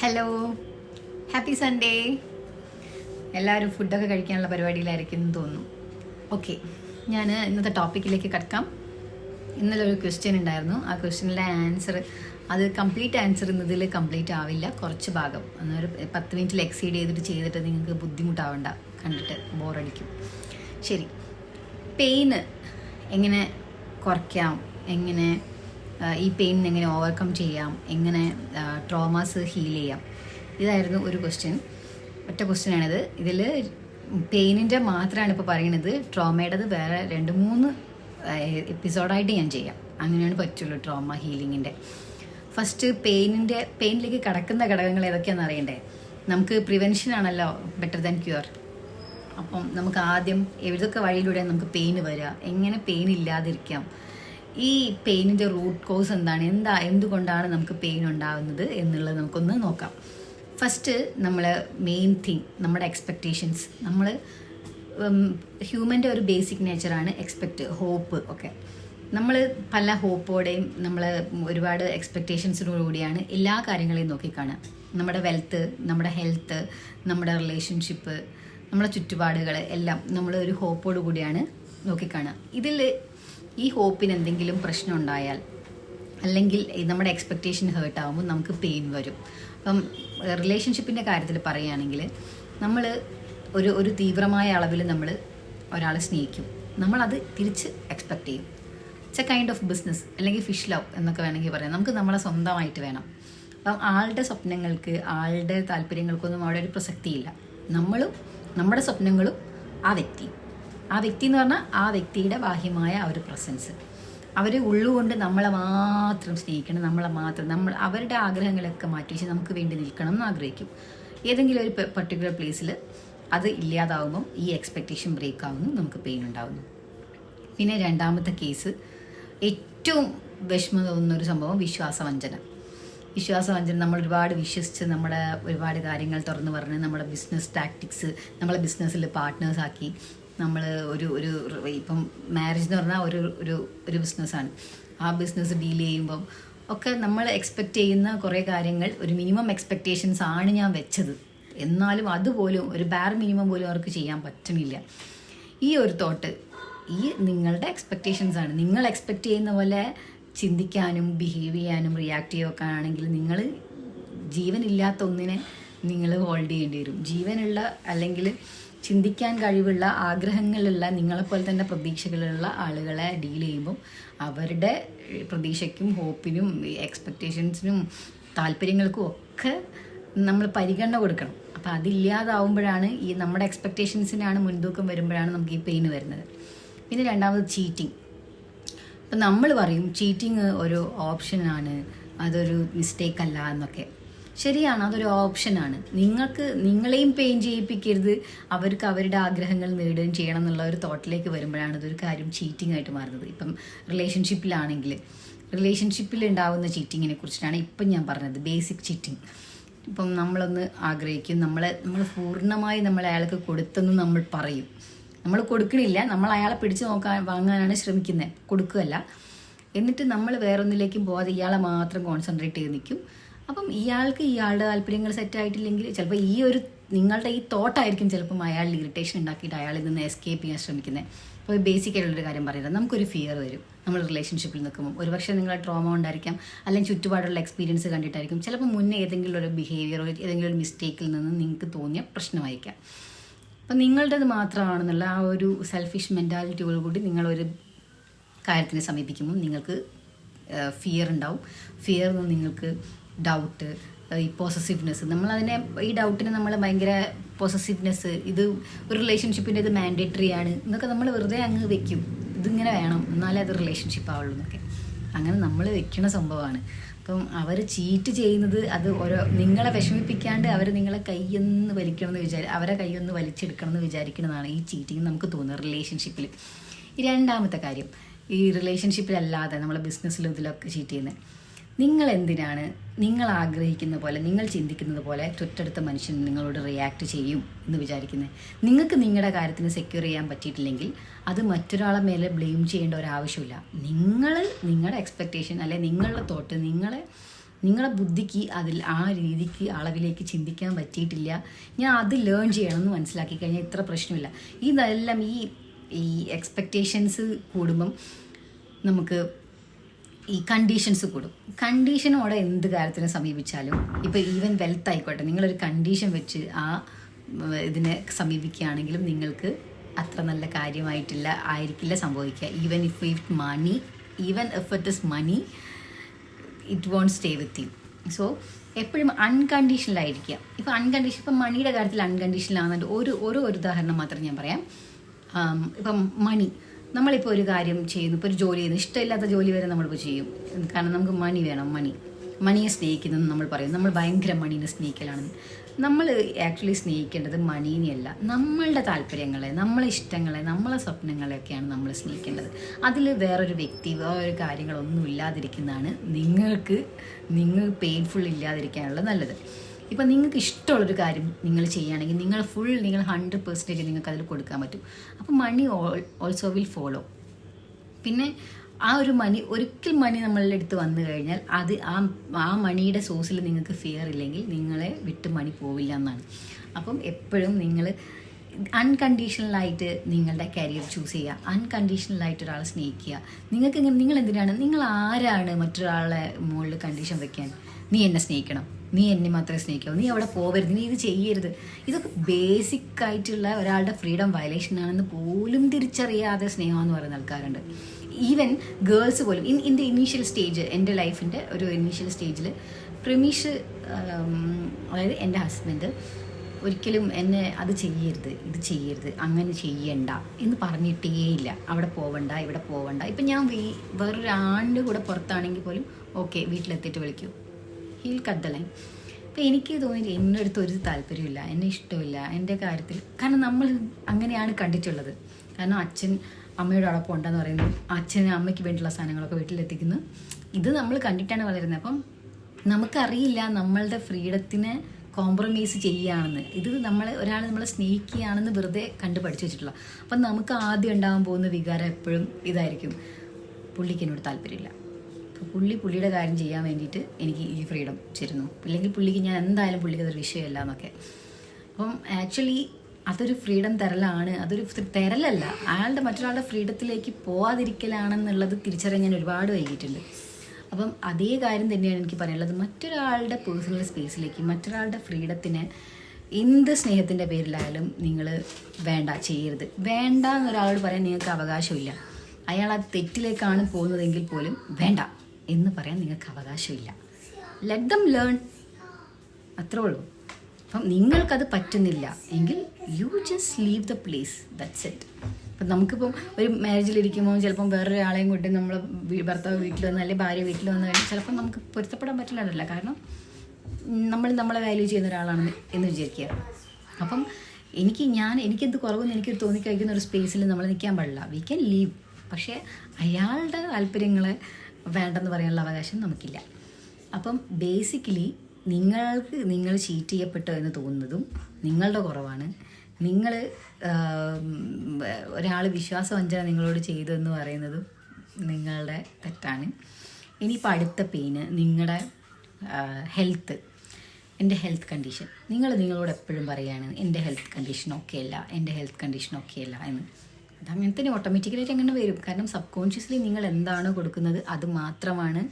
Hello happy Sunday എല്ലാവരും ഫുഡൊക്കെ കഴിക്കാനുള്ള പരിപാടിയിലായിരിക്കും എന്ന് തോന്നുന്നു. ഓക്കെ ഞാൻ ഇന്നത്തെ ടോപ്പിക്കിലേക്ക് കിടക്കാം. ഇന്നലെ ഒരു ക്വസ്റ്റ്യൻ ഉണ്ടായിരുന്നു. ആ ക്വസ്റ്റ്യനിലെ ആൻസർ അത് കംപ്ലീറ്റ് ആൻസർ ഇന്നതിൽ കംപ്ലീറ്റ് ആവില്ല. കുറച്ച് ഭാഗം. എന്നൊരു പത്ത് മിനിറ്റിൽ എക്സീഡ് ചെയ്തിട്ട് ചെയ്തിട്ട് നിങ്ങൾക്ക് ബുദ്ധിമുട്ടാവണ്ട. കണ്ടിട്ട് ബോറടിക്കും ശരി. പെയിന് എങ്ങനെ കുറയ്ക്കാം? എങ്ങനെ ഈ പെയിൻ എങ്ങനെ ഓവർകം ചെയ്യാം? എങ്ങനെ ട്രോമാസ് ഹീൽ ചെയ്യാം? ഇതായിരുന്നു ഒരു ക്വസ്റ്റ്യൻ ഒറ്റ ക്വസ്റ്റ്യനാണിത് ഇതിൽ പെയിനിന്റെ മാത്രമാണ് ഇപ്പോൾ പറയുന്നത് ട്രോമയുടേത് വേറെ രണ്ട് മൂന്ന് എപ്പിസോഡായിട്ട് ഞാൻ ചെയ്യാം. അങ്ങനെയാണ് പറ്റുള്ളൂ ട്രോമ ഹീലിങ്ങിന്റെ ഫസ്റ്റ് പെയിനിന്റെ പെയിനിലേക്ക് കടക്കുന്ന ഘടകങ്ങൾ ഏതൊക്കെയാണെന്ന് അറിയണ്ടേ? നമുക്ക് പ്രിവെൻഷൻ ആണല്ലോ ബെറ്റർ ദാൻ ക്യൂർ അപ്പം നമുക്ക് ആദ്യം ഏതൊക്കെ വഴിയിലൂടെ നമുക്ക് പെയിൻ വരിക എങ്ങനെ പെയിൻ ഇല്ലാതിരിക്കാം? ഈ പെയിനിന്റെ റൂട്ട് കോസ് എന്താണ്? എന്താ? എന്തുകൊണ്ടാണ് നമുക്ക് പെയിൻ ഉണ്ടാകുന്നത് എന്നുള്ളത് നമുക്കൊന്ന് നോക്കാം. ഫസ്റ്റ് നമ്മൾ മെയിൻ തിങ് നമ്മുടെ എക്സ്പെക്റ്റേഷൻസ് നമ്മൾ ഹ്യൂമന്റെ ഒരു ബേസിക് നേച്ചറാണ് എക്സ്പെക്റ്റ് ഹോപ്പ് ഒക്കെ. നമ്മൾ പല ഹോപ്പോടെയും നമ്മൾ ഒരുപാട് എക്സ്പെക്റ്റേഷൻസിനോടുകൂടിയാണ് എല്ലാ കാര്യങ്ങളെയും നോക്കിക്കാണുക നമ്മുടെ വെൽത്ത് നമ്മുടെ ഹെൽത്ത് നമ്മുടെ റിലേഷൻഷിപ്പ് നമ്മുടെ ചുറ്റുപാടുകൾ എല്ലാം നമ്മൾ ഒരു ഹോപ്പോട് കൂടിയാണ് നോക്കിക്കാണുക ഇതിൽ ഈ ഹോപ്പിന് എന്തെങ്കിലും പ്രശ്നം ഉണ്ടായാൽ അല്ലെങ്കിൽ നമ്മുടെ എക്സ്പെക്റ്റേഷൻ ഹേർട്ട് ആകുമ്പോൾ നമുക്ക് പെയിൻ വരും. അപ്പം റിലേഷൻഷിപ്പിന്റെ കാര്യത്തിൽ പറയുകയാണെങ്കിൽ നമ്മൾ ഒരു ഒരു തീവ്രമായ അളവിൽ നമ്മൾ ഒരാളെ സ്നേഹിക്കും. നമ്മളത് തിരിച്ച് എക്സ്പെക്റ്റ് ചെയ്യും. It's a kind of business അല്ലെങ്കിൽ ഫിഷ് ലവ് എന്നൊക്കെ വേണമെങ്കിൽ പറയാം. നമുക്ക് നമ്മളെ സ്വന്തമായിട്ട് വേണം. അപ്പം ആളുടെ സ്വപ്നങ്ങൾക്ക് ആളുടെ താല്പര്യങ്ങൾക്കൊന്നും അവിടെ ഒരു പ്രസക്തിയില്ല. നമ്മളും നമ്മുടെ സ്വപ്നങ്ങളും ആ വ്യക്തിയും ആ വ്യക്തി എന്ന് പറഞ്ഞാൽ ആ വ്യക്തിയുടെ ബാഹ്യമായ ആ ഒരു പ്രസൻസ്. അവർ ഉള്ളുകൊണ്ട് നമ്മളെ മാത്രം സ്നേഹിക്കണം നമ്മളെ മാത്രം നമ്മൾ അവരുടെ ആഗ്രഹങ്ങളൊക്കെ മാറ്റി വെച്ച് നമുക്ക് വേണ്ടി നിൽക്കണം എന്ന് ആഗ്രഹിക്കും. ഏതെങ്കിലും ഒരു പർട്ടിക്കുലർ പ്ലേസിൽ അത് ഇല്ലാതാവുമ്പം ഈ എക്സ്പെക്റ്റേഷൻ ബ്രേക്ക് ആവുന്നു നമുക്ക് പെയിൻ ഉണ്ടാവുന്നു. പിന്നെ രണ്ടാമത്തെ കേസ് ഏറ്റവും വിഷമം തോന്നുന്ന ഒരു സംഭവം വിശ്വാസവഞ്ചന. വിശ്വാസവഞ്ചന നമ്മൾ ഒരുപാട് വിശ്വസിച്ച് നമ്മുടെ ഒരുപാട് കാര്യങ്ങൾ തുറന്നു പറഞ്ഞ് നമ്മുടെ ബിസിനസ് ടാക്ടിക്സ് നമ്മളെ ബിസിനസ്സിൽ പാർട്ട്നേഴ്സ് ആക്കി നമ്മൾ ഒരു ഒരു ഇപ്പം മാരേജ് എന്ന് പറഞ്ഞാൽ ഒരു ഒരു ഒരു ബിസിനസ്സാണ് ആ ബിസിനസ് ഡീൽ ചെയ്യുമ്പം ഒക്കെ നമ്മൾ എക്സ്പെക്റ്റ് ചെയ്യുന്ന കുറേ കാര്യങ്ങൾ ഒരു മിനിമം എക്സ്പെക്റ്റേഷൻസ് ആണ് ഞാൻ വെച്ചത്. എന്നാലും അതുപോലും ഒരു ബാർ മിനിമം പോലും അവർക്ക് ചെയ്യാൻ പറ്റുന്നില്ല ഈ ഒരു തോട്ട് ഈ നിങ്ങളുടെ എക്സ്പെക്റ്റേഷൻസ് ആണ്. നിങ്ങൾ എക്സ്പെക്റ്റ് ചെയ്യുന്ന പോലെ ചിന്തിക്കാനും ബിഹേവ് ചെയ്യാനും റിയാക്ട് ചെയ്യുകയൊക്കെ ആണെങ്കിൽ നിങ്ങൾ ജീവനില്ലാത്ത ഒന്നിനെ നിങ്ങൾ ഹോൾഡ് ചെയ്യേണ്ടി വരും. ജീവനുള്ള അല്ലെങ്കിൽ ചിന്തിക്കാൻ കഴിവുള്ള ആഗ്രഹങ്ങളുള്ള നിങ്ങളെപ്പോലെ തന്നെ പ്രതീക്ഷകളുള്ള ആളുകളെ ഡീൽ ചെയ്യുമ്പം അവരുടെ പ്രതീക്ഷയ്ക്കും ഹോപ്പിനും എക്സ്പെക്റ്റേഷൻസിനും താല്പര്യങ്ങൾക്കും ഒക്കെ നമ്മൾ പരിഗണന കൊടുക്കണം. അപ്പം അതില്ലാതാവുമ്പോഴാണ് ഈ നമ്മുടെ എക്സ്പെക്റ്റേഷൻസിനാണ് മുൻതൂക്കം വരുമ്പോഴാണ് നമുക്ക് ഈ പെയിൻ വരുന്നത്. പിന്നെ രണ്ടാമത് ചീറ്റിംഗ് ഇപ്പം നമ്മൾ പറയും ചീറ്റിങ് ഒരു ഓപ്ഷനാണ് അതൊരു മിസ്റ്റേക്ക് അല്ല എന്നൊക്കെ. ശരിയാണ് അതൊരു ഓപ്ഷനാണ് നിങ്ങൾക്ക് നിങ്ങളെയും പെയിൻ ചെയ്യിപ്പിക്കരുത്. അവർക്ക് അവരുടെ ആഗ്രഹങ്ങൾ നേടുകയും ചെയ്യണം എന്നുള്ള ഒരു തോട്ടിലേക്ക് വരുമ്പോഴാണ് ഇതൊരു കാര്യം ചീറ്റിംഗ് ആയിട്ട് മാറുന്നത്. ഇപ്പം റിലേഷൻഷിപ്പിലാണെങ്കിൽ റിലേഷൻഷിപ്പിൽ ഉണ്ടാകുന്ന ചീറ്റിങ്ങിനെ കുറിച്ചിട്ടാണ് ഇപ്പം ഞാൻ പറഞ്ഞത് ബേസിക് ചീറ്റിംഗ് ഇപ്പം നമ്മളൊന്ന് ആഗ്രഹിക്കും നമ്മളെ നമ്മൾ പൂർണമായി നമ്മൾ അയാൾക്ക് കൊടുത്തെന്ന് നമ്മൾ പറയും. നമ്മൾ കൊടുക്കണില്ല നമ്മൾ അയാളെ പിടിച്ചു നോക്കാൻ വാങ്ങാനാണ് ശ്രമിക്കുന്നത് കൊടുക്കുകയല്ല. എന്നിട്ട് നമ്മൾ വേറൊന്നിലേക്കും പോകാതെ ഇയാളെ മാത്രം കോൺസെൻട്രേറ്റ് ചെയ്ത് നിൽക്കും. അപ്പം ഇയാൾക്ക് ഇയാളുടെ താല്പര്യങ്ങൾ സെറ്റായിട്ടില്ലെങ്കിൽ ചിലപ്പോൾ ഈ ഒരു നിങ്ങളുടെ ഈ തോട്ടായിരിക്കും ചിലപ്പം അയാളിൽ ഇറിറ്റേഷൻ ഉണ്ടാക്കിയിട്ട് അയാളിൽ നിന്ന് എസ്കേപ്പ് ചെയ്യാൻ ശ്രമിക്കുന്നത് അപ്പോൾ ബേസിക് ആയിട്ടുള്ളൊരു കാര്യം പറയുന്നത് നമുക്കൊരു ഫിയർ വരും. നമ്മൾ റിലേഷൻഷിപ്പിൽ നിൽക്കുമ്പോൾ ഒരുപക്ഷെ നിങ്ങളെ ട്രോമ ഉണ്ടായിരിക്കാം. അല്ലെങ്കിൽ ചുറ്റുപാടുള്ള എക്സ്പീരിയൻസ് കണ്ടിട്ടായിരിക്കും. ചിലപ്പോൾ മുന്നേ ഏതെങ്കിലും ഒരു ബിഹേവിയറോ ഏതെങ്കിലും ഒരു മിസ്റ്റേക്കിൽ നിന്ന് നിങ്ങൾക്ക് തോന്നിയ പ്രശ്നമായിരിക്കാം. അപ്പം നിങ്ങളുടേത് മാത്രമാണെന്നുള്ള ആ ഒരു സെൽഫിഷ് മെന്റാലിറ്റിയോട് കൂടി നിങ്ങളൊരു കാര്യത്തിനെ സമീപിക്കുമ്പോൾ നിങ്ങൾക്ക് ഫിയർ ഉണ്ടാവും. ഫിയർ നിങ്ങൾക്ക് ഡൗട്ട് ഈ പോസസീവ്നെസ് നമ്മളതിനെ ഈ ഡൗട്ടിനെ നമ്മൾ ഭയങ്കര പോസസീവ്നെസ് ഇത് ഒരു റിലേഷൻഷിപ്പിന്റെ ഇത് മാൻഡേറ്ററി ആണ്. എന്നൊക്കെ നമ്മൾ വെറുതെ അങ്ങ് വെക്കും. ഇതിങ്ങനെ വേണം. എന്നാലേ അത് റിലേഷൻഷിപ്പ് ആവുള്ളൂ എന്നൊക്കെ. അങ്ങനെ നമ്മൾ വെക്കണ സംഭവമാണ്. അപ്പം അവർ ചീറ്റ് ചെയ്യുന്നത് അത് ഓരോ നിങ്ങളെ വിഷമിപ്പിക്കാണ്ട് അവർ നിങ്ങളെ കൈയൊന്ന് വലിക്കണം എന്ന് വിചാരി അവരെ കൈയൊന്ന് വലിച്ചെടുക്കണം എന്ന് വിചാരിക്കുന്നതാണ് ഈ ചീറ്റിങ് നമുക്ക് തോന്നുന്നത് റിലേഷൻഷിപ്പിൽ രണ്ടാമത്തെ കാര്യം ഈ റിലേഷൻഷിപ്പിലല്ലാതെ നമ്മളെ ബിസിനസ്സിലും ഇതിലൊക്കെ ചീറ്റ് ചെയ്യുന്നത് നിങ്ങൾ എന്തിനാണ് നിങ്ങൾ ആഗ്രഹിക്കുന്ന പോലെ നിങ്ങൾ ചിന്തിക്കുന്നത് പോലെ തൊട്ടടുത്ത മനുഷ്യൻ നിങ്ങളോട് റിയാക്ട് ചെയ്യും എന്ന് വിചാരിക്കുന്നത്. നിങ്ങൾക്ക് നിങ്ങളുടെ കാര്യത്തിന് സെക്യൂർ ചെയ്യാൻ പറ്റിയിട്ടില്ലെങ്കിൽ അത് മറ്റൊരാളെ മേലെ ബ്ലെയിം ചെയ്യേണ്ട ഒരു ആവശ്യമില്ല നിങ്ങൾ നിങ്ങളുടെ എക്സ്പെക്റ്റേഷൻ അല്ലെ നിങ്ങളുടെ തോട്ട് നിങ്ങളെ നിങ്ങളുടെ ബുദ്ധിക്ക് അതിൽ ആ രീതിക്ക് അളവിലേക്ക് ചിന്തിക്കാൻ പറ്റിയിട്ടില്ല. ഞാൻ അത് ലേൺ ചെയ്യണമെന്ന് മനസ്സിലാക്കി കഴിഞ്ഞാൽ ഇത്ര പ്രശ്നമില്ല. ഇതെല്ലാം ഈ ഈ എക്സ്പെക്റ്റേഷൻസ് കൂടുമ്പം നമുക്ക് ഈ കണ്ടീഷൻസ് കൂടും. കണ്ടീഷനോടെ എന്ത് കാര്യത്തിനെ സമീപിച്ചാലും ഇപ്പോൾ ഈവൻ വെൽത്ത് ആയിക്കോട്ടെ നിങ്ങളൊരു കണ്ടീഷൻ വെച്ച് ആ ഇതിനെ സമീപിക്കുകയാണെങ്കിലും നിങ്ങൾക്ക് അത്ര നല്ല കാര്യമായിട്ടില്ല ആയിരിക്കില്ല സംഭവിക്കുക. Even if it money even if it is money it won't stay with you so എപ്പോഴും അൺകണ്ടീഷണലായിരിക്കുക ഇപ്പോൾ അൺകണ്ടീഷൻ ഇപ്പം മണിയുടെ കാര്യത്തിൽ അൺകണ്ടീഷണലാണെന്നുണ്ട് ഒരു ഒരു ഉദാഹരണം മാത്രം ഞാൻ പറയാം. ഇപ്പം മണി നമ്മളിപ്പോൾ ഒരു കാര്യം ചെയ്യുന്നു. ഇപ്പോൾ ഒരു ജോലി ചെയ്യുന്നു. ഇഷ്ടമില്ലാത്ത ജോലി വരെ നമ്മളിപ്പോൾ ചെയ്യും. കാരണം നമുക്ക് മണി വേണം മണി. മണിയെ സ്നേഹിക്കുന്നു നമ്മൾ പറയും നമ്മൾ ഭയങ്കര മണീനെ സ്നേഹിക്കലാണ്. നമ്മൾ ആക്ച്വലി സ്നേഹിക്കേണ്ടത് മണീനെയല്ല നമ്മളുടെ താല്പര്യങ്ങളെ നമ്മളെ ഇഷ്ടങ്ങളെ നമ്മളെ സ്വപ്നങ്ങളെയൊക്കെയാണ് നമ്മൾ സ്നേഹിക്കേണ്ടത്. അതിൽ വേറൊരു വ്യക്തി വേറൊരു കാര്യങ്ങളൊന്നും ഇല്ലാതിരിക്കുന്നതാണ് നിങ്ങൾക്ക് നിങ്ങൾ പെയിൻഫുൾ ഇല്ലാതിരിക്കാനുള്ള നല്ലത്. ഇപ്പം നിങ്ങൾക്ക് ഇഷ്ടമുള്ളൊരു കാര്യം നിങ്ങൾ ചെയ്യുകയാണെങ്കിൽ നിങ്ങൾ ഫുൾ നിങ്ങൾ ഹൺഡ്രഡ് പെർസെന്റേജ് നിങ്ങൾക്ക് അതിൽ കൊടുക്കാൻ പറ്റും. അപ്പം മണി ഓൾസോ വിൽ ഫോളോ പിന്നെ ആ ഒരു മണി ഒരിക്കൽ മണി നമ്മളുടെ അടുത്ത് വന്നു കഴിഞ്ഞാൽ അത് ആ ആ മണിയുടെ സോഴ്സിൽ നിങ്ങൾക്ക് ഫിയർ ഇല്ലെങ്കിൽ നിങ്ങളെ വിട്ട് മണി പോവില്ല എന്നാണ്. അപ്പം എപ്പോഴും നിങ്ങൾ അൺകണ്ടീഷണലായിട്ട് നിങ്ങളുടെ കരിയർ ചൂസ് ചെയ്യുക. അൺകണ്ടീഷണലായിട്ട് ഒരാളെ സ്നേഹിക്കുക. നിങ്ങൾക്ക് നിങ്ങൾ എന്തിനാണ് നിങ്ങൾ ആരാണ് മറ്റൊരാളെ മുകളിൽ കണ്ടീഷൻ വെക്കാൻ? നീ എന്നെ സ്നേഹിക്കണം. നീ എന്നെ മാത്രമേ സ്നേഹിക്കൂ നീ അവിടെ പോവരുത്. നീ ഇത് ചെയ്യരുത്. ഇതൊക്കെ ബേസിക് ആയിട്ടുള്ള ഒരാളുടെ ഫ്രീഡം വയലേഷൻ ആണെന്ന് പോലും തിരിച്ചറിയാതെ സ്നേഹം എന്ന് പറയുന്ന ആൾക്കാരുണ്ട്. ഈവൻ ഗേൾസ് പോലും ഇൻ ദ ഇനീഷ്യൽ സ്റ്റേജ് എന്റെ ലൈഫിന്റെ ഒരു ഇനീഷ്യൽ സ്റ്റേജിൽ പ്രമീഷ് അതായത് എന്റെ ഹസ്ബൻഡ് ഒരിക്കലും എന്നെ അത് ചെയ്യരുത് ഇത് ചെയ്യരുത് അങ്ങനെ ചെയ്യണ്ട എന്ന് പറഞ്ഞിട്ടേയില്ല. അവിടെ പോവണ്ട ഇവിടെ പോവണ്ട. ഇപ്പം ഞാൻ വീ- വേറൊരു കൂടെ പുറത്താണെങ്കിൽ പോലും ഓക്കെ വീട്ടിലെത്തിയിട്ട് വിളിക്കൂ. ഹീൽ കട്ട് ദ ലൈൻ അപ്പം എനിക്ക് തോന്നി എന്നടുത്ത് ഒരു താല്പര്യമില്ല എന്നെ ഇഷ്ടമില്ല എന്റെ കാര്യത്തിൽ കാരണം നമ്മൾ അങ്ങനെയാണ് കണ്ടിട്ടുള്ളത്. കാരണം അച്ഛൻ അമ്മയുടെ അടപ്പം ഉണ്ടെന്ന് പറയുന്നു അച്ഛന് അമ്മയ്ക്ക് വേണ്ടിയുള്ള സാധനങ്ങളൊക്കെ വീട്ടിലെത്തിക്കുന്നു. ഇത് നമ്മൾ കണ്ടിട്ടാണ് വളരുന്നത്. അപ്പം നമുക്കറിയില്ല നമ്മളുടെ ഫ്രീഡത്തിനെ കോംപ്രമൈസ് ചെയ്യുകയാണെന്ന് ഇത് നമ്മൾ ഒരാൾ നമ്മളെ സ്നേഹിക്കുകയാണെന്ന് വെറുതെ കണ്ട് പഠിച്ചു വെച്ചിട്ടുള്ള. അപ്പം നമുക്ക് ആദ്യം ഉണ്ടാകാൻ പോകുന്ന വികാരം എപ്പോഴും ഇതായിരിക്കും. പുള്ളിക്ക് എന്നോട് താല്പര്യമില്ല. പുള്ളി പുള്ളിയുടെ കാര്യം ചെയ്യാൻ വേണ്ടിയിട്ട് എനിക്ക് ഈ ഫ്രീഡം ചേരുന്നു ഇല്ലെങ്കിൽ പുള്ളിക്ക് ഞാൻ എന്തായാലും പുള്ളിക്ക് അതൊരു വിഷയമല്ല എന്നൊക്കെ. അപ്പം ആക്ച്വലി അതൊരു ഫ്രീഡം തരലാണ്. അതൊരു തരലല്ല. അയാളുടെ മറ്റൊരാളുടെ ഫ്രീഡത്തിലേക്ക് പോവാതിരിക്കലാണെന്നുള്ളത് തിരിച്ചറിയാൻ ഞാൻ ഒരുപാട് വൈകിട്ടുണ്ട് അപ്പം അതേ കാര്യം തന്നെയാണ് എനിക്ക് പറയാനുള്ളത്. മറ്റൊരാളുടെ പേഴ്സണൽ സ്പേസിലേക്ക് മറ്റൊരാളുടെ ഫ്രീഡത്തിന് എന്ത് സ്നേഹത്തിന്റെ പേരിലായാലും നിങ്ങൾ വേണ്ട ചെയ്യരുത്. വേണ്ട എന്നൊരാളോട് പറയാൻ നിങ്ങൾക്ക് അവകാശമില്ല. അയാൾ ആ തെറ്റിലേക്കാണ് പോകുന്നതെങ്കിൽ പോലും വേണ്ട. എന്ന് പറയാൻ നിങ്ങൾക്ക് അവകാശമില്ല. ലെറ്റ് ദം ലേൺ അത്രേ ഉള്ളൂ. അപ്പം നിങ്ങൾക്കത് പറ്റുന്നില്ല. എങ്കിൽ you just leave the place that's it അപ്പം നമുക്കിപ്പം ഒരു മാരേജിലിരിക്കുമ്പോൾ ചിലപ്പം വേറൊരാളെയും കൊണ്ട് നമ്മൾ ഭർത്താവ് വീട്ടിൽ വന്ന് അല്ലെങ്കിൽ ഭാര്യ വീട്ടിൽ വന്ന് കഴിഞ്ഞാൽ ചിലപ്പം നമുക്ക് പൊരുത്തപ്പെടാൻ പറ്റില്ല കാരണം നമ്മൾ നമ്മളെ വാല്യൂ ചെയ്യുന്ന ഒരാളാണ് എന്ന് വിചാരിക്കുക. അപ്പം എനിക്ക് ഞാൻ എനിക്കെന്ത് കുറവെന്ന് എനിക്ക് തോന്നിക്കഴിക്കുന്ന ഒരു സ്പേസിൽ നമ്മൾ നിൽക്കാൻ പാടില്ല. വി ക്യാൻ ലീവ് പക്ഷേ അയാളുടെ താല്പര്യങ്ങളെ വേണ്ടെന്ന് പറയാനുള്ള അവകാശം നമുക്കില്ല. അപ്പം ബേസിക്കലി നിങ്ങൾക്ക് നിങ്ങൾ ചീറ്റ് ചെയ്യപ്പെട്ടു എന്ന് തോന്നുന്നതും നിങ്ങളുടെ കുറവാണ്. നിങ്ങൾ ഒരാൾ വിശ്വാസവഞ്ചന നിങ്ങളോട് ചെയ്തു എന്ന് പറയുന്നതും നിങ്ങളുടെ തെറ്റാണ്. ഇനിയിപ്പോൾ അടുത്ത പെയിന് നിങ്ങളുടെ ഹെൽത്ത് എന്റെ ഹെൽത്ത് കണ്ടീഷൻ നിങ്ങൾ നിങ്ങളോട് എപ്പോഴും പറയുകയാണ് എന്റെ ഹെൽത്ത് കണ്ടീഷൻ ഓക്കെ അല്ല എന്റെ ഹെൽത്ത് കണ്ടീഷൻ ഓക്കെ അല്ല എന്ന്. അത് അങ്ങനെ തന്നെ ഓട്ടോമാറ്റിക്കലായിട്ട് അങ്ങനെ വരും. കാരണം സബ് കോൺഷ്യസ്ലി നിങ്ങൾ എന്താണോ കൊടുക്കുന്നത് അത് മാത്രമാണ്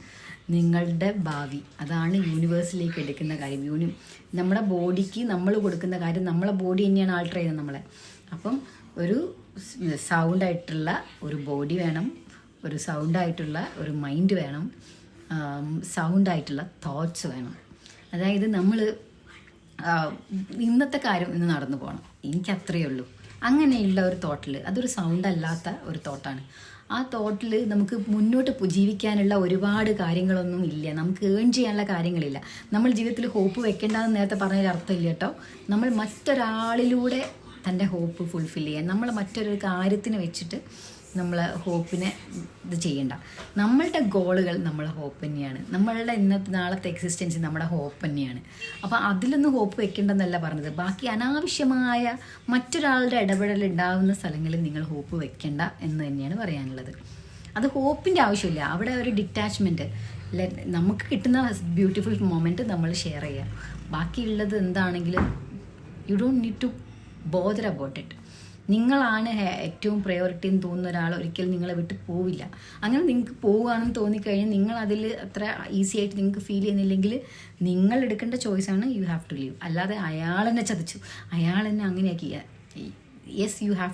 നിങ്ങളുടെ ഭാവി. അതാണ് യൂണിവേഴ്സിലേക്ക് എടുക്കുന്ന കാര്യം. യൂണി നമ്മുടെ ബോഡിക്ക് നമ്മൾ കൊടുക്കുന്ന കാര്യം നമ്മളെ ബോഡി തന്നെയാണ് ആൾട്ടർ ചെയ്യുന്നത് നമ്മളെ. അപ്പം ഒരു സൗണ്ടായിട്ടുള്ള ഒരു ബോഡി വേണം. ഒരു സൗണ്ടായിട്ടുള്ള ഒരു മൈൻഡ് വേണം. സൗണ്ടായിട്ടുള്ള തോട്ട്സ് വേണം. അതായത് നമ്മൾ ഇന്നത്തെ കാര്യം ഇന്ന് നടന്നു പോകണം എനിക്ക് അത്രയേ ഉള്ളൂ. അങ്ങനെയുള്ള ഒരു തോട്ടിൽ അതൊരു സൗണ്ട് അല്ലാത്ത ഒരു തോട്ടാണ്. ആ തോട്ടിൽ നമുക്ക് മുന്നോട്ട് ജീവിക്കാനുള്ള ഒരുപാട് കാര്യങ്ങളൊന്നും ഇല്ല. നമുക്ക് ഏൺ ചെയ്യാനുള്ള കാര്യങ്ങളില്ല. നമ്മൾ ജീവിതത്തിൽ ഹോപ്പ് വെക്കേണ്ടതെന്ന് നേരത്തെ പറഞ്ഞതിൽ അർത്ഥമില്ല കേട്ടോ. നമ്മൾ മറ്റൊരാളിലൂടെ തന്റെ ഹോപ്പ് ഫുൾഫിൽ ചെയ്യാൻ നമ്മൾ മറ്റൊരു കാര്യത്തിന് വെച്ചിട്ട് നമ്മൾ ഹോപ്പിനെ ഇത് ചെയ്യണ്ട. നമ്മളുടെ ഗോളുകൾ നമ്മൾ ഹോപ്പ് തന്നെയാണ്. നമ്മളുടെ ഇന്നത്തെ നാളത്തെ എക്സിസ്റ്റൻസ് നമ്മുടെ ഹോപ്പ് തന്നെയാണ്. അപ്പോൾ അതിലൊന്നും ഹോപ്പ് വെക്കേണ്ടെന്നല്ല പറഞ്ഞത്. ബാക്കി അനാവശ്യമായ മറ്റൊരാളുടെ ഇടപെടൽ ഉണ്ടാകുന്ന സ്ഥലങ്ങളിൽ നിങ്ങൾ ഹോപ്പ് വെക്കേണ്ട എന്ന് തന്നെയാണ് പറയാനുള്ളത്. അത് ഹോപ്പിന്റെ ആവശ്യമില്ല. അവിടെ ഒരു ഡിറ്റാച്ച്മെന്റ് നമുക്ക് കിട്ടുന്ന ബ്യൂട്ടിഫുൾ മൊമെന്റ് നമ്മൾ ഷെയർ ചെയ്യുക ബാക്കിയുള്ളത് എന്താണെങ്കിലും you don't need to bother about it. നിങ്ങളാണ് ഏറ്റവും പ്രയോറിറ്റി എന്ന് തോന്നുന്ന ഒരാൾ ഒരിക്കലും നിങ്ങളെ വിട്ട് പോവില്ല. അങ്ങനെ നിങ്ങൾക്ക് പോവുകയാണെന്ന് തോന്നിക്കഴിഞ്ഞാൽ നിങ്ങൾ അതിൽ അത്ര ഈസി ആയിട്ട് നിങ്ങൾക്ക് ഫീൽ ചെയ്യുന്നില്ലെങ്കിൽ നിങ്ങൾ എടുക്കേണ്ട ചോയ്സാണ് യു ഹാവ് ടു ലീവ് അല്ലാതെ അയാൾ എന്നെ ചതിച്ചു. അയാൾ എന്നെ അങ്ങനെയാക്കി. Yes you have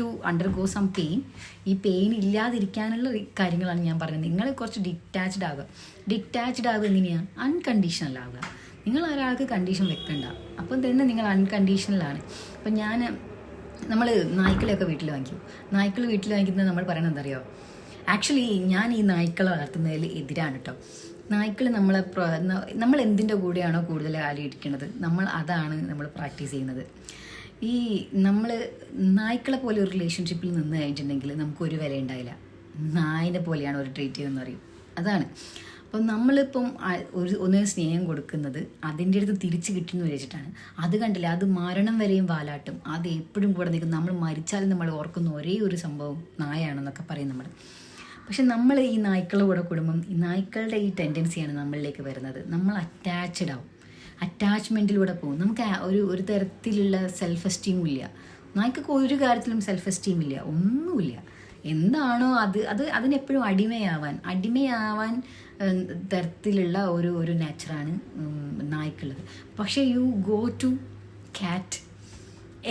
to undergo some pain ഈ പെയിൻ ഇല്ലാതിരിക്കാനുള്ള കാര്യങ്ങളാണ് ഞാൻ പറയുന്നത്. നിങ്ങൾ കുറച്ച് ഡിറ്റാച്ച്ഡ് ആവുക. ഡിറ്റാച്ച്ഡ് ആവുക എങ്ങനെയാണ് അൺകണ്ടീഷണൽ ആവുക. നിങ്ങൾ ഒരാൾക്ക് കണ്ടീഷൻ വെക്കണ്ട. അപ്പം തന്നെ നിങ്ങൾ അൺകണ്ടീഷണലാണ് അപ്പം ഞാൻ നമ്മൾ നായ്ക്കളെയൊക്കെ വീട്ടിൽ വാങ്ങിക്കും. നായ്ക്കൾ വീട്ടിൽ വാങ്ങിക്കുന്നത് നമ്മൾ പറയണത് എന്തറിയോ ആക്ച്വലി ഞാൻ ഈ നായ്ക്കളെ വളർത്തുന്നതിൽ എതിരാണ് കേട്ടോ നായ്ക്കൾ നമ്മളെ നമ്മൾ എന്തിന്റെ കൂടെയാണോ കൂടുതൽ ആലിയിരിക്കുന്നത് നമ്മൾ അതാണ് നമ്മൾ പ്രാക്ടീസ് ചെയ്യുന്നത്. ഈ നമ്മൾ നായ്ക്കളെ പോലെ ഒരു റിലേഷൻഷിപ്പിൽ നിന്ന് കഴിഞ്ഞിട്ടുണ്ടെങ്കിൽ നമുക്കൊരു വില ഉണ്ടായില്ല നായിനെ പോലെയാണ് ഒരു ട്രീറ്റ് ചെയ്യുമെന്ന് അറിയും അതാണ്. അപ്പം നമ്മളിപ്പം ഒരു ഒന്നിന് സ്നേഹം കൊടുക്കുന്നത് അതിന്റെ അടുത്ത് തിരിച്ച് കിട്ടുമെന്ന് വിചാരിച്ചിട്ടാണ്. അത് കണ്ടില്ല? അത് മരണം വരെയും വാലാട്ടും. അത് എപ്പോഴും കൂടെ നിൽക്കും. നമ്മൾ മരിച്ചാലും നമ്മൾ ഓർക്കുന്ന ഒരേ ഒരു സംഭവം നായാണെന്നൊക്കെ പറയും നമ്മൾ പക്ഷെ നമ്മൾ ഈ നായ്ക്കളുടെ കൂടെ കുടുംബം ഈ നായ്ക്കളുടെ ഈ ടെൻഡൻസിയാണ് നമ്മളിലേക്ക് വരുന്നത്. നമ്മൾ അറ്റാച്ച്ഡ് ആവും. അറ്റാച്ച്മെന്റിലൂടെ പോകും. നമുക്ക് ഒരു ഒരു തരത്തിലുള്ള സെൽഫ് എസ്റ്റീമും ഇല്ല. നായ്ക്കൊക്കെ ഒരു കാര്യത്തിലും സെൽഫ് എസ്റ്റീം ഇല്ല. ഒന്നുമില്ല. എന്താണോ അത് അത് അതിനെപ്പോഴും അടിമയാവാൻ അടിമയാവാൻ തരത്തിലുള്ള ഒരു ഒരു നേച്ചറാണ് നായ്ക്കുള്ളത്. പക്ഷേ യു ഗോ ടു ക്യാറ്റ്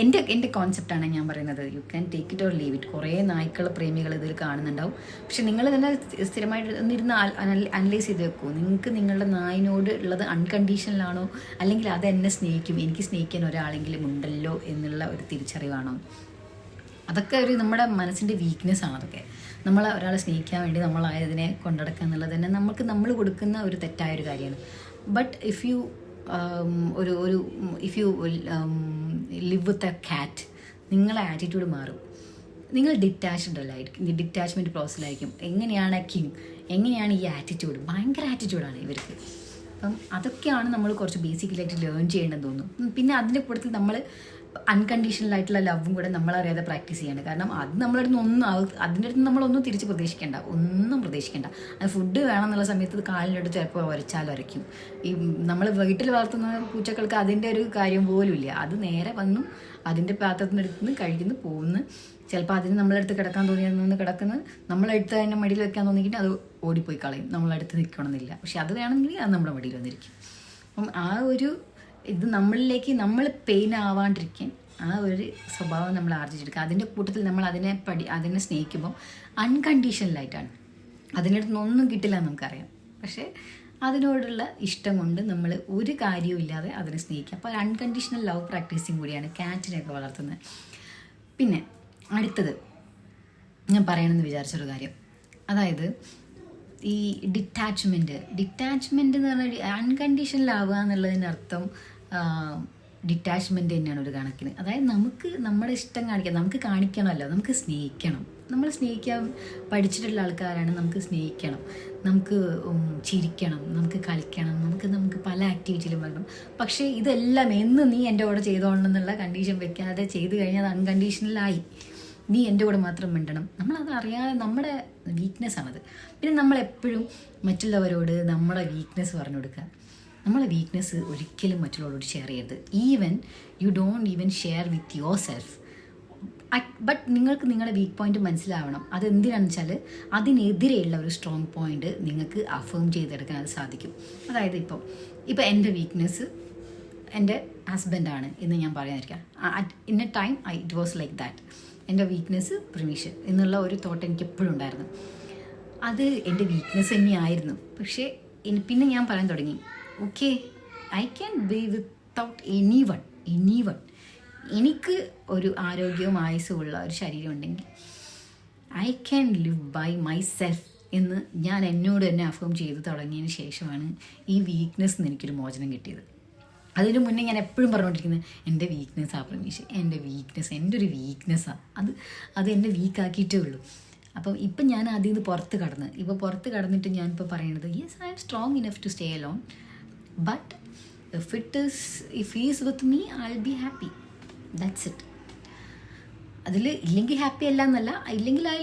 എന്റെ എന്റെ കോൺസെപ്റ്റാണ് ഞാൻ പറയുന്നത്. You can take it or leave it കുറേ നായ്ക്കൾ പ്രേമികൾ ഇതിൽ കാണുന്നുണ്ടാവും. പക്ഷെ നിങ്ങൾ തന്നെ സ്ഥിരമായിട്ട് ഒന്നിരുന്ന് അനലൈസ് ചെയ്ത് വെക്കൂ. നിങ്ങൾക്ക് നിങ്ങളുടെ നായിനോട് ഉള്ളത് അൺകണ്ടീഷണലാണോ അല്ലെങ്കിൽ അത് എന്നെ സ്നേഹിക്കും? എനിക്ക് സ്നേഹിക്കാൻ ഒരാളെങ്കിലും ഉണ്ടല്ലോ എന്നുള്ള ഒരു തിരിച്ചറിവാണോ? അതൊക്കെ ഒരു നമ്മുടെ മനസ്സിന്റെ വീക്ക്നെസ് ആണ് അതൊക്കെ. നമ്മൾ ഒരാളെ സ്നേഹിക്കാൻ വേണ്ടി നമ്മളായതിനെ കൊണ്ടടക്കുക എന്നുള്ളത് തന്നെ നമുക്ക് നമ്മൾ കൊടുക്കുന്ന ഒരു തെറ്റായ ഒരു കാര്യമാണ്. ബട്ട് ഇഫ് യു ഒരു ഒരു if you live with a cat നിങ്ങളെ ആറ്റിറ്റ്യൂഡ് മാറും. നിങ്ങൾ ഡിറ്റാച്ച്ഡ് അല്ലായിരിക്കും ഡിറ്റാച്ച്മെന്റ് പ്രോസസ്സിലായിരിക്കും എങ്ങനെയാണ് കിങ് എങ്ങനെയാണ് ഈ ആറ്റിറ്റ്യൂഡ് ഭയങ്കര ആറ്റിറ്റ്യൂഡാണ് ഇവർക്ക്. അപ്പം അതൊക്കെയാണ് നമ്മൾ കുറച്ച് ബേസിക്കലായിട്ട് ലേൺ ചെയ്യേണ്ടതെന്ന് തോന്നുന്നു. പിന്നെ അതിന്റെ കൂട്ടത്തിൽ നമ്മൾ അൺകണ്ടീഷണൽ ആയിട്ടുള്ള ലവും കൂടെ നമ്മളറിയാതെ പ്രാക്ടീസ് ചെയ്യണം കാരണം അത് നമ്മളടുത്ത് നിന്ന് ഒന്നും അതിന്റെ അടുത്ത് നമ്മളൊന്നും തിരിച്ച് പ്രതീക്ഷിക്കേണ്ട. ഒന്നും പ്രതീക്ഷിക്കേണ്ട. അത് ഫുഡ് വേണം എന്നുള്ള സമയത്ത് കാലിന്റെ അടുത്ത് ചിലപ്പോൾ ഉരച്ചാൽ ഉരയ്ക്കും ഈ നമ്മൾ വീട്ടിൽ വളർത്തുന്ന പൂച്ചകൾക്ക് അതിന്റെ ഒരു കാര്യം പോലും ഇല്ല. അത് നേരെ വന്നു അതിന്റെ പാത്രത്തിനടുത്ത് നിന്ന് കഴിക്കുന്നു പോകുന്നു ചിലപ്പോൾ അതിന് നമ്മളടുത്ത് കിടക്കാൻ തോന്നിയെന്ന് കിടക്കുന്നത് നമ്മളെടുത്ത് അതിന്റെ മടിയിൽ വെക്കാൻ തോന്നിയിട്ട് അത് ഓടിപ്പോയി കളയും. നമ്മളടുത്ത് നിൽക്കണമെന്നില്ല പക്ഷെ അത് വേണമെങ്കിൽ അത് നമ്മുടെ മടിയിൽ വന്നിരിക്കും. അപ്പം ആ ഒരു ഇത് നമ്മളിലേക്ക് നമ്മൾ പെയിൻ ആവാണ്ടിരിക്കാൻ ആ ഒരു സ്വഭാവം നമ്മൾ ആർജിച്ചെടുക്കുക. അതിന്റെ കൂട്ടത്തിൽ നമ്മൾ അതിനെ പഠി അതിനെ സ്നേഹിക്കുമ്പോൾ അൺകണ്ടീഷണലായിട്ടാണ് അതിനടുത്ത് നിന്നൊന്നും കിട്ടില്ല നമുക്കറിയാം. പക്ഷേ അതിനോടുള്ള ഇഷ്ടം കൊണ്ട് നമ്മൾ ഒരു കാര്യവും ഇല്ലാതെ അതിനെ സ്നേഹിക്കുക. അപ്പോൾ അൺകണ്ടീഷണൽ ലവ് പ്രാക്ടീസിങ് കൂടിയാണ് ക്യാച്ചിനെയൊക്കെ വളർത്തുന്നത്. പിന്നെ അടുത്തത് ഞാൻ പറയണമെന്ന് വിചാരിച്ചൊരു കാര്യം. അതായത് ഈ ഡിറ്റാച്ച്മെന്റ് ഡിറ്റാച്ച്മെന്റ് എന്ന് പറഞ്ഞാൽ അൺകണ്ടീഷണൽ ആവുക എന്നുള്ളതിനർത്ഥം ഡിറ്റാച്ച്മെന്റ് തന്നെയാണ് ഒരു കണക്കിന്. അതായത് നമുക്ക് നമ്മുടെ ഇഷ്ടം കാണിക്കാം നമുക്ക് കാണിക്കണമല്ലോ നമുക്ക് സ്നേഹിക്കണം. നമ്മൾ സ്നേഹിക്കാൻ പഠിച്ചിട്ടുള്ള ആൾക്കാരാണ് നമുക്ക് സ്നേഹിക്കണം. നമുക്ക് ചിരിക്കണം നമുക്ക് കളിക്കണം നമുക്ക് നമുക്ക് പല ആക്ടിവിറ്റിയിലും വരണം. പക്ഷേ ഇതെല്ലാം എന്ന് നീ എന്റെ കൂടെ ചെയ്തോളണം എന്നുള്ള കണ്ടീഷൻ വെക്കാതെ ചെയ്ത് കഴിഞ്ഞാൽ അത് അൺകണ്ടീഷണലായി നീ എന്റെ കൂടെ മാത്രം മിണ്ടണം. നമ്മളത് അറിയാതെ നമ്മുടെ വീക്ക്നെസ് ആണത്. പിന്നെ നമ്മളെപ്പോഴും മറ്റുള്ളവരോട് നമ്മുടെ വീക്ക്നെസ് പറഞ്ഞു കൊടുക്കുക നമ്മളെ വീക്ക്നെസ് ഒരിക്കലും മറ്റുള്ളവരോട് ഷെയർ ചെയ്യരുത്. Even you don't even share with yourself but നിങ്ങൾക്ക് നിങ്ങളുടെ വീക്ക് പോയിന്റ് മനസ്സിലാവണം. അത് എന്തിനാണെന്ന് വെച്ചാൽ അതിനെതിരെയുള്ള ഒരു സ്ട്രോങ് പോയിന്റ് നിങ്ങൾക്ക് അഫേം ചെയ്തെടുക്കാൻ അത് സാധിക്കും. അതായത് ഇപ്പോൾ ഇപ്പോൾ എന്റെ വീക്ക്നെസ് എന്റെ ഹസ്ബൻഡാണ് എന്ന് ഞാൻ പറയാതിരിക്കാം. In a time I it was like that എന്റെ വീക്ക്നെസ് പ്രിമിഷ് എന്നുള്ള ഒരു തോട്ട് എനിക്ക് എപ്പോഴും ഉണ്ടായിരുന്നു. അത് എന്റെ വീക്ക്നെസ് തന്നെയായിരുന്നു. പക്ഷേ പിന്നെ ഞാൻ പറയാൻ തുടങ്ങി. Okay I can be without any one any one എനിക്ക് ഒരു ആരോഗ്യവും ആയുസുമുള്ള ഒരു ശരീരം ഉണ്ടെങ്കിൽ I can live by myself എന്ന് ഞാൻ എന്നോട് തന്നെ അഫേം ചെയ്ത് തുടങ്ങിയതിന് ശേഷമാണ് ഈ വീക്ക്നെസ് നിന്ന് എനിക്കൊരു മോചനം കിട്ടിയത്. അതിന് മുന്നേ ഞാൻ എപ്പോഴും പറഞ്ഞുകൊണ്ടിരിക്കുന്നത് എന്റെ വീക്ക്നെസ് ആ പ്രമീഷ് എന്റെ വീക്ക്നെസ് എന്റെ ഒരു വീക്ക്നെസ്സാണ് അത് അത് എന്നെ വീക്കാക്കിയിട്ടേ ഉള്ളൂ. അപ്പം ഇപ്പം ഞാൻ അതിൽ നിന്ന് പുറത്ത് കടന്ന് ഇപ്പോൾ പുറത്ത് കടന്നിട്ട് ഞാനിപ്പോൾ പറയുന്നത് yes I am strong enough to stay alone but if it is if is with me I will be happy that's it അതിൽ ഇല്ലെങ്കിൽ ഹാപ്പി അല്ല എന്നല്ല ഇല്ലെങ്കിൽ I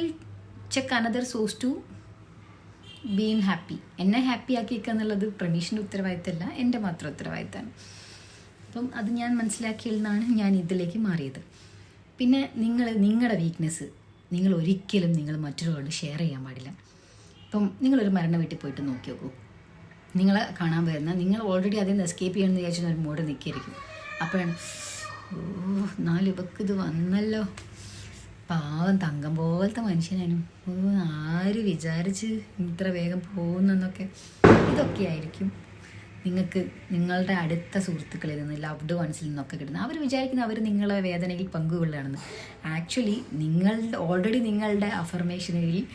check another source to been happy എന്നെ ഹാപ്പി ആക്കിയേക്കുക എന്നുള്ളത് പ്രമീഷിന്റെ ഉത്തരവാദിത്തമല്ല എന്റെ മാത്രം ഉത്തരവാദിത്തമാണ്. അപ്പം അത് ഞാൻ മനസ്സിലാക്കിയതിൽ നിന്നാണ് ഞാൻ ഇതിലേക്ക് മാറിയത്. പിന്നെ നിങ്ങൾ നിങ്ങളുടെ വീക്ക്നെസ് നിങ്ങൾ ഒരിക്കലും നിങ്ങൾ മറ്റൊരാളോട് ഷെയർ ചെയ്യാൻ പാടില്ല. ഇപ്പം നിങ്ങളൊരു മരണ വീട്ടിൽ പോയിട്ട് നോക്കി നോക്കൂ നിങ്ങളെ കാണാൻ വരുന്ന നിങ്ങൾ ഓൾറെഡി അതിൽ നിന്ന് എസ്കേപ്പ് ചെയ്യണമെന്ന് വിചാരിച്ചാൽ ഒരു മൂഡ് നിൽക്കിയിരിക്കും. അപ്പോഴാണ് ഓ നാല് ഇവക്ക് ഇത് വന്നല്ലോ. പാവം തങ്കം പോലത്തെ മനുഷ്യനാണ്. ഓ ആര് വിചാരിച്ച് ഇത്ര വേഗം പോകുന്നെന്നൊക്കെ. ഇതൊക്കെ ആയിരിക്കും നിങ്ങൾക്ക് നിങ്ങളുടെ അടുത്ത സുഹൃത്തുക്കളിൽ നിന്ന് ലവ്ഡ് വൺസിൽ നിന്നൊക്കെ കിട്ടുന്നത്. അവർ വിചാരിക്കുന്നത് അവർ നിങ്ങളെ വേദനയിൽ പങ്കുകൊള്ളുകയാണെന്ന്. ആക്ച്വലി നിങ്ങളുടെ ഓൾറെഡി നിങ്ങളുടെ അഫർമേഷനിൽ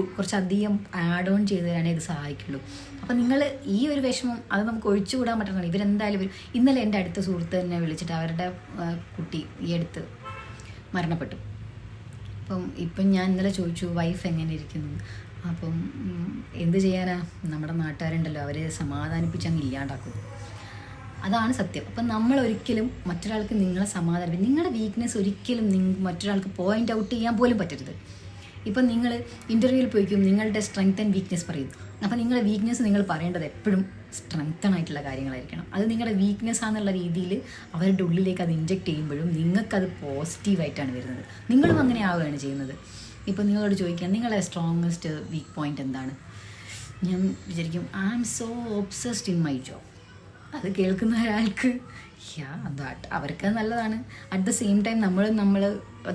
കുറച്ചധികം ആഡ് ഓൺ ചെയ്ത് തരാനേ ഇത് സഹായിക്കുള്ളൂ. അപ്പം നിങ്ങൾ ഈ ഒരു വിഷമം അത് നമുക്ക് ഒഴിച്ചുകൂടാൻ പറ്റണം ഇവരെന്തായാലും വരും. ഇന്നലെ എന്റെ അടുത്ത സുഹൃത്ത് തന്നെ വിളിച്ചിട്ട് അവരുടെ കുട്ടി ഈ അടുത്ത് മരണപ്പെട്ടു. അപ്പം ഇപ്പം ഞാൻ ഇന്നലെ ചോദിച്ചു വൈഫ് എങ്ങനെ ഇരിക്കുന്നു? അപ്പം എന്ത് ചെയ്യാനാ? നമ്മുടെ നാട്ടുകാരുണ്ടല്ലോ. അവരെ സമാധാനിപ്പിച്ച് അങ്ങ് ഇല്ലാണ്ടാക്കും അതാണ് സത്യം. അപ്പം നമ്മൾ ഒരിക്കലും മറ്റൊരാൾക്ക് നിങ്ങളെ സമാധാനം നിങ്ങളുടെ വീക്ക്നെസ് ഒരിക്കലും മറ്റൊരാൾക്ക് പോയിന്റ് ഔട്ട് ചെയ്യാൻ പോലും പറ്റരുത്. ഇപ്പം നിങ്ങൾ ഇന്റർവ്യൂവിൽ പോയിക്കും നിങ്ങളുടെ സ്ട്രെങ്ത് ആൻഡ് വീക്ക്നെസ് പറയും. അപ്പം നിങ്ങളുടെ വീക്ക്നെസ് നിങ്ങൾ പറയേണ്ടത് എപ്പോഴും സ്ട്രെങ്തൺ ആയിട്ടുള്ള കാര്യങ്ങളായിരിക്കണം. അത് നിങ്ങളുടെ വീക്ക്നെസ് ആണെന്നുള്ള രീതിയിൽ അവരുടെ ഉള്ളിലേക്ക് അത് ഇൻജെക്ട് ചെയ്യുമ്പോഴും നിങ്ങൾക്കത് പോസിറ്റീവായിട്ടാണ് വരുന്നത്. നിങ്ങളും അങ്ങനെ ആവുകയാണ് ചെയ്യുന്നത്. ഇപ്പം നിങ്ങളോട് ചോദിക്കാൻ നിങ്ങളുടെ സ്ട്രോങ്ങസ്റ്റ് വീക്ക് പോയിന്റ് എന്താണ്? ഞാൻ വിചാരിക്കും I am so obsessed in my job അത് കേൾക്കുന്ന ഒരാൾക്ക് അവർക്ക് നല്ലതാണ്. അറ്റ് ദ സെയിം ടൈം നമ്മൾ നമ്മൾ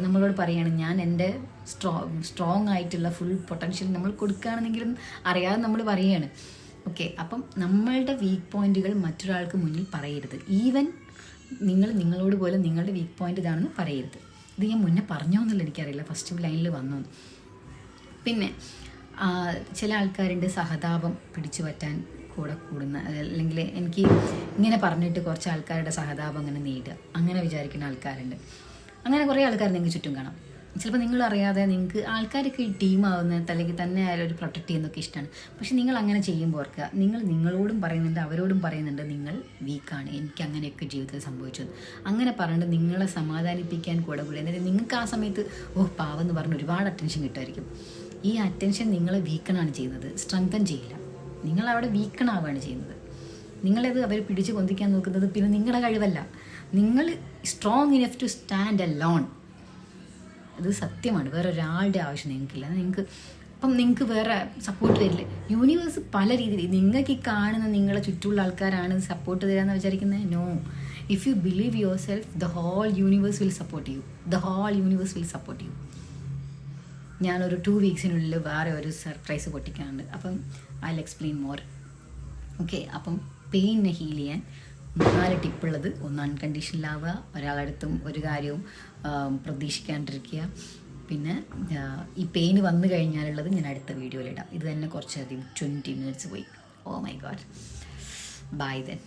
നമ്മളോട് പറയുകയാണ് ഞാൻ എന്റെ സ്ട്രോ സ്ട്രോങ് ആയിട്ടുള്ള ഫുൾ പൊട്ടൻഷ്യൽ നമ്മൾ കൊടുക്കുകയാണെന്നെങ്കിലും അറിയാതെ നമ്മൾ പറയുകയാണ്. ഓക്കെ അപ്പം നമ്മളുടെ വീക്ക് പോയിന്റുകൾ മറ്റൊരാൾക്ക് മുന്നിൽ പറയരുത്. ഈവൻ നിങ്ങൾ നിങ്ങളോട് പോലെ നിങ്ങളുടെ വീക്ക് പോയിന്റ് ഇതാണെന്ന് പറയരുത്. ഇത് ഞാൻ മുന്നേ പറഞ്ഞോ എന്നുള്ള എനിക്കറിയില്ല. ഫസ്റ്റ് ലൈനിൽ വന്നു. പിന്നെ ചില ആൾക്കാരുണ്ട് സഹതാപം പിടിച്ചു പറ്റാൻ കൂടെ കൂടുന്ന അല്ലെങ്കിൽ എനിക്ക് ഇങ്ങനെ പറഞ്ഞിട്ട് കുറച്ച് ആൾക്കാരുടെ സഹതാപം അങ്ങനെ നേടുക. അങ്ങനെ വിചാരിക്കുന്ന ആൾക്കാരുണ്ട്. അങ്ങനെ കുറേ ആൾക്കാർ നിങ്ങൾക്ക് ചുറ്റും കാണാം. ചിലപ്പോൾ നിങ്ങൾ അറിയാതെ നിങ്ങൾക്ക് ആൾക്കാരൊക്കെ ടീമാവുന്നത് അല്ലെങ്കിൽ തന്നെ ആയാലും ഒരു പ്രൊട്ടക്ട് ചെയ്യുന്നൊക്കെ ഇഷ്ടമാണ് പക്ഷെ നിങ്ങൾ അങ്ങനെ ചെയ്യുമ്പോൾ ഓർക്കുക നിങ്ങൾ നിങ്ങളോടും പറയുന്നുണ്ട് അവരോടും പറയുന്നുണ്ട് നിങ്ങൾ വീക്കാണ് എനിക്ക് അങ്ങനെയൊക്കെ ജീവിതത്തിൽ സംഭവിച്ചത് അങ്ങനെ പറഞ്ഞിട്ട് നിങ്ങളെ സമാധാനിപ്പിക്കാൻ കൂടെ കൂടി എന്നിട്ട് നിങ്ങൾക്ക് ആ സമയത്ത് ഓ പാവെന്ന് പറഞ്ഞ് ഒരുപാട് അറ്റൻഷൻ കിട്ടുമായിരിക്കും. ഈ അറ്റൻഷൻ നിങ്ങളെ വീക്കണാണ് ചെയ്യുന്നത്. സ്ട്രെങ്തൻ ചെയ്യില്ല. നിങ്ങൾ അവിടെ വീക്കണാവുകയാണ് ചെയ്യുന്നത്. നിങ്ങളത് അവർ പിടിച്ച് കൊന്തിക്കാൻ നോക്കുന്നത് പിന്നെ നിങ്ങളുടെ കഴിവല്ല. നിങ്ങൾ strong enough to stand alone അത് സത്യമാണ്. വേറെ ഒരാളുടെ ആവശ്യം നിങ്ങൾക്കില്ല. നിങ്ങൾക്ക് അപ്പം നിങ്ങൾക്ക് വേറെ സപ്പോർട്ട് തരില്ല യൂണിവേഴ്സ് പല രീതിയിൽ നിങ്ങൾക്ക് ഈ കാണുന്ന നിങ്ങളെ ചുറ്റുമുള്ള ആൾക്കാരാണ് സപ്പോർട്ട് തരാമെന്ന് വിചാരിക്കുന്നത്? No if you believe yourself the whole universe will support you the whole universe will support you ഞാനൊരു ടു വീക്സിനുള്ളിൽ വേറെ ഒരു സർപ്രൈസ് പൊട്ടിക്കാനുണ്ട്. അപ്പം ഐ എക്സ്പ്ലെയിൻ മോർ ഓക്കെ അപ്പം പെയിനെ ഹീൽ ചെയ്യാൻ നാല് ടിപ്പുള്ളത് ഒന്ന് അൺകണ്ടീഷനിലാവുക ഒരാളടുത്തും ഒരു കാര്യവും പ്രതീക്ഷിക്കാണ്ടിരിക്കുക. പിന്നെ ഈ പെയിൻ വന്നു കഴിഞ്ഞാലുള്ളത് ഞാൻ അടുത്ത വീഡിയോയിലിടാം. ഇത് തന്നെ കുറച്ചധികം ട്വന്റി മിനിറ്റ്സ് പോയി. Oh my God bye then